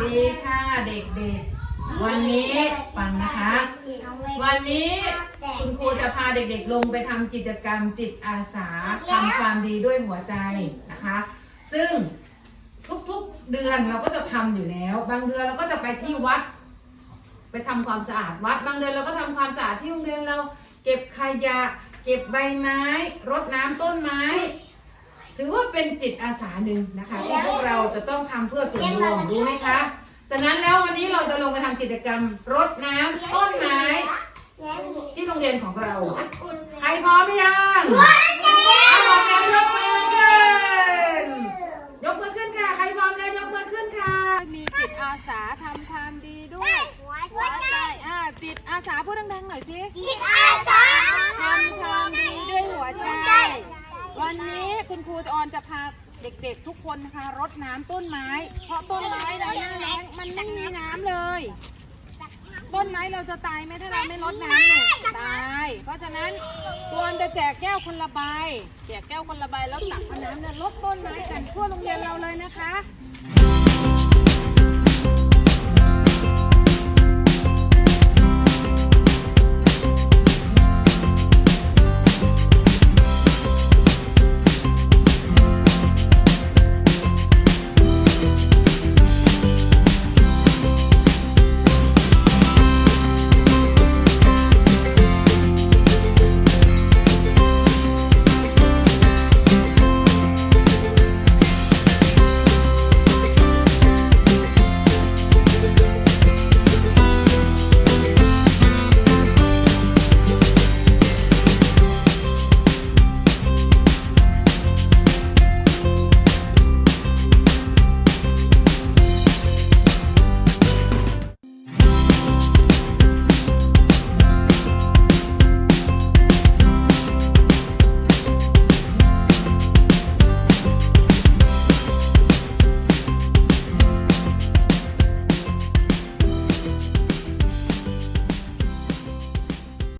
เด็กๆ วันนี้ฟังนะคะ วันนี้คุณครูจะพาเด็กๆลงไปทำกิจกรรมจิตอาสาทำความดีด้วยหัวใจนะคะ ซึ่งทุกๆเดือนเราก็จะทำอยู่แล้ว บางเดือนเราก็จะไปที่วัด ไปทำความสะอาดวัด บางเดือนเราก็ทำความสะอาดที่โรงเรียนเรา เก็บขยะ เก็บใบไม้ รดน้ำต้นไม้ ถือว่าเป็นจิตอาสาหนึ่งนะคะที่พวกเราจะต้องทำเพื่อส่วนรวมรู้ไหมคะฉะนั้นแล้ววันนี้เราจะลงไปทำกิจกรรมรดน้ำต้นไม้ที่โรงเรียนของเราใครพร้อมหรือยังถ้าพร้อมแล้วยกมือขึ้นยกมือขึ้นค่ะใครพร้อมแล้วยกมือขึ้นค่ะ มีจิตอาสาทำความดีด้วยหัวใจอ่าจิตอาสาพูดดังๆหน่อยสิทำความดีด้วยหัวใจ วันนี้ คุณครูออนจะพาเด็กๆ ทุกคนนะคะรดน้ำต้นไม้ เพราะต้นไม้เราหน้าแล้งมันไม่มีน้ำเลย ต้นไม้เราจะตายไหมถ้าเราไม่รดน้ำเนี่ยตาย เพราะฉะนั้นควรจะแจกแก้วคนละใบแจกแก้วคนละใบแล้วตักเอาน้ำเนี่ยรดต้นไม้กันทั่วโรงเรียนเราเลยนะคะ